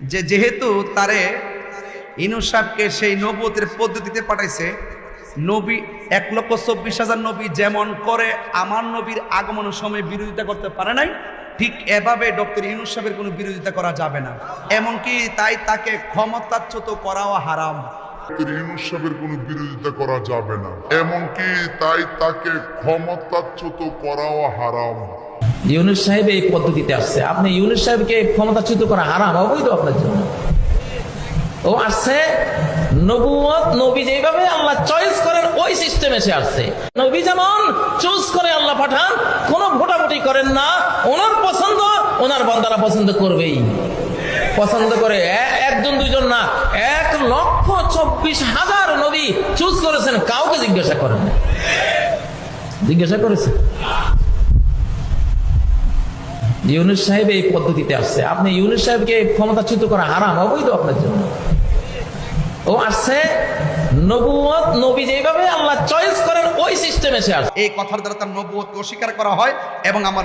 যে যেহেতু তারে ইনু সাহেবকে সেই নবুয়তের পদ্ধতিতে পাঠাইছে, নবী এক লক্ষ চব্বিশ হাজার নবী যেমন করে, আমার নবীর আগমনের সময় বিরোধিতা করতে পারে নাই, ঠিক এভাবে ডক্টর ইউনুস সাহেবের কোনো বিরোধিতা করা যাবে না। এমনকি তাই তাকে ক্ষমতাচ্যুত করাও হারাম। কোনো বিরোধিতা করা যাবে না। এমনকি তাই তাকে ক্ষমতাচ্যুত করাও হারাম। ইউনুস সাহেব এই পদ্ধতিতে আসছে। আপনি ইউনুস সাহেবকে ক্ষমতাচ্যুত করা হারাম, অবৈধ আপনার জন্য। ও আসছে নবী যেভাবে আল্লাহ চয়েস করেন, ওই আসছে। নবী যেমন চুজ করে আল্লাহ পাঠান করেন না, ওনার পছন্দ, ওনার বান্দারা পছন্দ করবেই। পছন্দ করে একজন না, এক লক্ষ চব্বিশ হাজার নবী চুজ করেছেন, কাউকে জিজ্ঞাসা করেন জিজ্ঞাসা করেছেন? ইউনুস সাহেব এই পদ্ধতিতে আসছে। আপনি ইউনুস সাহেবকে ক্ষমতাচ্যুত করা হারাম, অবৈধ আপনার জন্য। ও আসছে নবী যেভাবে চয়েস করেন, ওই কথার দ্বারা তার অস্বীকার করা হয় এবং আমার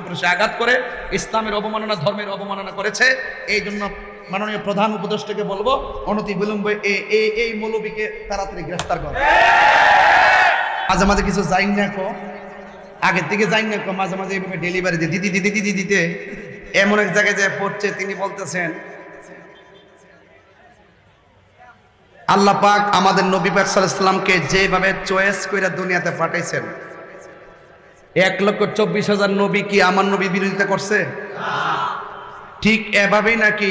উপরে সে আঘাত করে, ইসলামের অবমাননা, ধর্মের অবমাননা করেছে। এই জন্য মাননীয় প্রধান উপদেষ্টাকে বলব, অনতি বিলম্বে এই তাড়াতাড়ি গ্রেফতার করে। মাঝে মাঝে কিছু যাই না আগের থেকে যাই না মাঝে মাঝে এইভাবে ডেলিভারি দিয়ে দিদি দিদি দিদি দিতে এমন এক জায়গায় যে পড়ছে, তিনি বলতেছেন, আল্লাহ পাক আমাদের নবী পাক সাল্লামকে যেভাবে চয়েস করে দুনিয়াতে পাঠাইছেন, এক লক্ষ চব্বিশ হাজার নবী কি আমার নবী বিরোধিতা করছে? ঠিক এভাবেই নাকি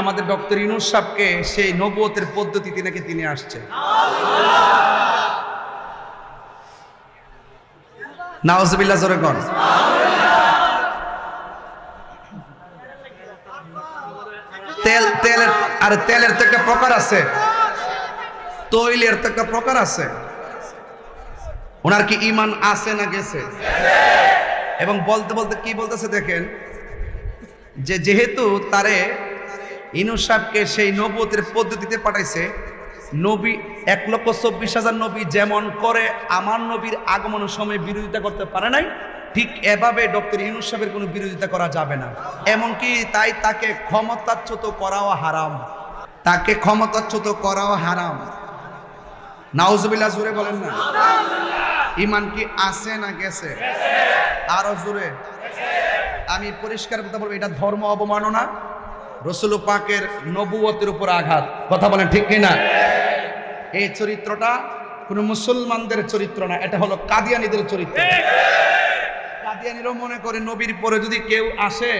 আমাদের ডক্টর ইনুস সাহকে সেই নবুয়তের পদ্ধতিতে নাকি তিনি আসছে। নাওজবিল্লা জোরে কন। তেল, তেলের, আর তেলের তো একটা প্রকার আছে। তৈলের তো একটা প্রকার আছে। ওনার কি ইমান আছে না গেছে? এবং বলতে বলতে কি বলতেছে দেখেন, যে যেহেতু তারে ইনু সাহেবকে সেই নবুয়তের পদ্ধতিতে পাঠাইছে নবী এক লক্ষ চব্বিশ হাজার নবী যেমন করে, আমার নবীর আগমনের সময় বিরোধিতা করতে পারে নাই। ঠিক এভাবে ডক্টর ইউনুস সাহেবের কোনো বিরোধিতা করা যাবে না। এমনকি তাই তাকে ক্ষমতাচ্যুত করাও হারাম। তাকে ক্ষমতাচ্যুত করাও হারাম। নাউজুবিল্লাহ জুড়ে বলেন না। ইমান কি আছে না গেছে? আরও জোরে। আমি পরিষ্কার কথা বলব, এটা ধর্ম অবমাননা। রসুল পাকের নবুয়তের উপর আঘাত। কথা বলেন ঠিক কিনা? এই চরিত্রটা কোনো মুসলমানদের চরিত্র না এটা হলো কাদিয়ানিদের চরিত্র। কাদিয়ানিরও মনে করে নবীর পরে যদি কেউ আসে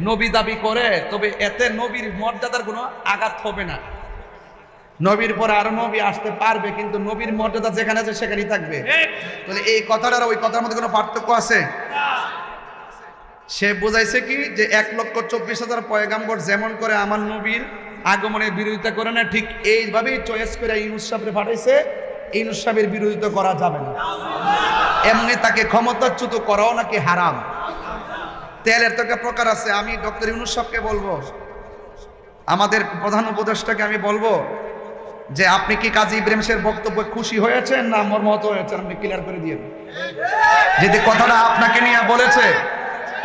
নবী দাবি করে তবে এতে নবীর মর্যাদার কোনো আঘাত হবে না। নবীর পরে আরও নবী আসতে পারবে কিন্তু নবীর মর্যাদা যেখানে আছে সেখানেই থাকবে। তাহলে এই কথাটার ওই কথার মধ্যে কোনো পার্থক্য আছে? সে বুঝাইছে কি যে এক লক্ষ চব্বিশ হাজার পয়গাম্বর যেমন করে আমার নবীর আগমনের বিরোধিতা করে না, ঠিক এইভাবেই চয়েস করে ইনুস সাহেবের পাঠাইছে ইনুস সাহেবের বিরোধিতা করা যাবে না। এমনি তাকে ক্ষমতাচ্যুত করাও নাকি হারাম? তেলের তো একটা প্রকার আছে, আমি ডক্টর ইউনুস সাহেবকে বলব, আমাদের প্রধান উপদেষ্টাকে আমি বলব যে আপনি কি কাজী ইব্রাহিম শের বক্তব্য খুশি হয়েছেন না মর্মাহত হয়েছেন, আপনি ক্লিয়ার করে দিয়ে যদি কথাটা আপনাকে নিয়ে বলেছে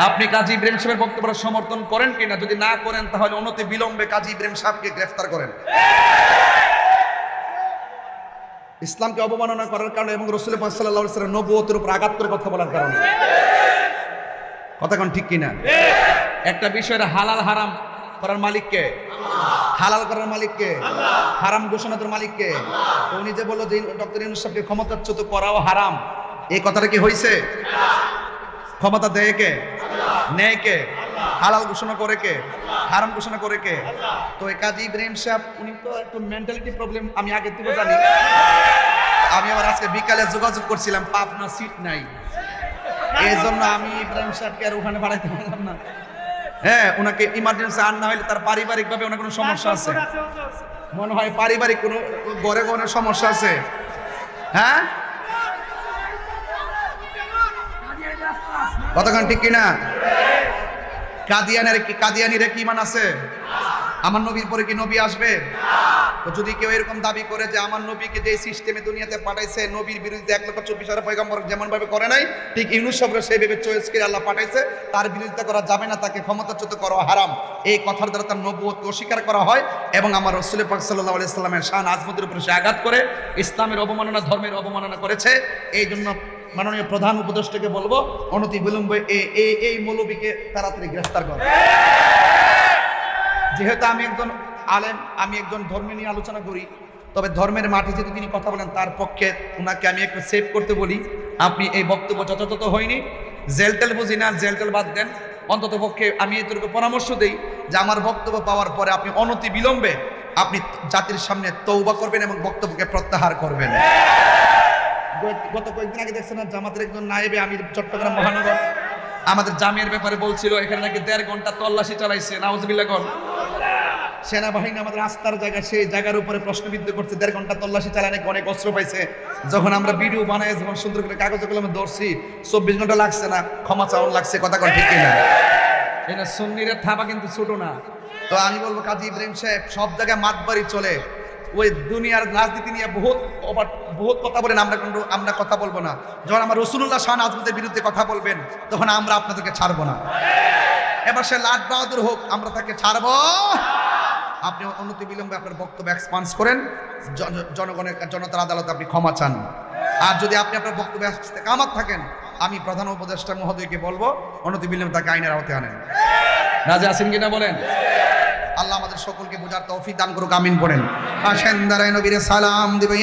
আপনি কাজী ইব্রাহিম সাহেবের বক্তব্য সমর্থন করেন কিনা? যদি না করেন, তাহলে অনতি বিলম্বে কাজী ইব্রাহিম সাহেবকে গ্রেফতার করেন। ইসলামকে অবমাননা করার কারণে এবং রসুল সাল্লাহ নবুয়তের উপর আঘাত করে কথা বলার কারণে। কথা কোন ঠিক কিনা? একটা বিষয়ের হালাল হারাম করার মালিককে? হালাল করার মালিককে? হারাম ঘোষণাদের মালিককে? উনি যে বলল যে ডক্টর ইউনুস সাহেবকে ক্ষমতাচ্যুত করাও হারাম, এই কথাটা কি হয়েছে ক্ষমতা দেয় কে? নেয় কে? হালাল ঘোষণা করে কে? হারাম ঘোষণা করে কে? তো এই কাজী ইব্রাহিম সাহেব উনি তো একটু মেন্টালিটি প্রবলেম আমি আগে থেকে জানি। আমি আবার আজকে বিকালে যোগাযোগ করছিলাম পাবনা সিট নাই। এই জন্য আমি ইব্রাহিম সাহেবকে আর ওখানে বাড়াইতে পারলাম না। হ্যাঁ ওনাকে ইমার্জেন্সি আর না হলে তার পারিবারিক ভাবে ওনার কোনো সমস্যা আছে। মনে হয় পারিবারিক কোনো ঘরে কোনো সমস্যা আছে। হ্যাঁ? কতক্ষণ ঠিক কিনা? কাদিয়ানের কি কাদিয়ানিরে কি মান আছে? আমার নবীর পরে কি নবী আসবে? তো যদি কেউ এরকম দাবি করে যে আমার নবীকে যে সিস্টেমে দুনিয়াতে পাঠাইছে, নবীর বিরুদ্ধে এক লক্ষ চব্বিশ হাজার পয়গম্বর যেমন ভাবে করে নাই, ঠিক ইউনুস সেই ভেবে চয়েস করে আল্লাহ পাঠাইছে, তার বিরোধিতা করা যাবে না, তাকে ক্ষমতাচ্যুত করা হারাম। এই কথার দ্বারা তার নবুয়তকে অস্বীকার করা হয় এবং আমার রসুল পাক সাল্লাহ আলাইসাল্লামের শাহ আজমতের উপরে সে আঘাত করে, ইসলামের অবমাননা, ধর্মের অবমাননা করেছে। এই জন্য মাননীয় প্রধান উপদেষ্টাকে বলব, অনতি বিলম্বে এই এই মৌলবীকে তাড়াতাড়ি গ্রেফতার করে। যেহেতু আমি একজন আলেম, আমি একজন ধর্ম নিয়ে আলোচনা করি, তবে ধর্মের মাঠে যদি তিনি কথা বলেন, তার পক্ষে ওনাকে আমি একটু সেভ করতে বলি। আপনি এই বক্তব্য যথাযথ হয়নি। জেল টেল বুঝি না, জেল টেল বাদ দেন। অন্তত পক্ষে আমি এদেরকে পরামর্শ দিই যে আমার বক্তব্য পাওয়ার পরে আপনি অনতি বিলম্বে আপনি জাতির সামনে তৌবা করবেন এবং বক্তব্যকে প্রত্যাহার করবেন। গত- কয়েকদিন আগে দেখছেন না, জামাতের একজন নায়েবে আমির চট্টগ্রাম মহানগর। আমাদের জামিয়ার ব্যাপারে বলছিল, এখানে নাকি দেড় ঘণ্টা তল্লাশি চালাইছে। নাউজবিল্লাহ সেনাবাহিনী আমাদের আস্থার জায়গা, সেই জায়গার উপরে প্রশ্নবিদ্ধ করছে, দেড় ঘণ্টা তল্লাশি চালায় নাকি অনেক অস্ত্র পাইছে? যখন আমরা ভিডিও বানাই, যখন সুন্দর করে কাগজে কলমে ধরছি, চব্বিশ ঘণ্টা লাগছে না, ক্ষমা চাওয়ান লাগছে, কথা কন ঠিক কিনা? এটা সুন্নিরের থাবা কিন্তু ছোট না। তো আমি বলব, কাজী ইব্রাহিম সাহেব, সব জায়গায় মাতবাড়ি চলে। ওই দুনিয়ার রাজনীতি নিয়ে বহুত ওভার- বহুত কথা বলেন, আমরা কিন্তু আমরা কথা বলব না। যখন আমার রসুল্লাহ শাহ আজমদের বিরুদ্ধে কথা বলবেন, তখন আমরা আপনাদেরকে ছাড়বো না। এবার সে লাট বাহাদুর হোক, আমরা তাকে ছাড়বো। আপনি অনতি বিলম্বে আপনার বক্তব্য এক্সপান্স করেন। জনগণের, জনতার আদালতে আপনি ক্ষমা চান। আর যদি আপনি আপনার বক্তব্য কামাত থাকেন, আমি প্রধান উপদেষ্টা মহোদয়কে বলব, অনতি বিলম্বে তাকে আইনের আওতায় আনেন। রাজা আছেন কিনা বলেন? আল্লাহ আমাদের সকলকে বোঝার তৌফিক দান করুক আমিন পড়েন। আসেন দাঁড়ায় নবীরে সালাম দিবে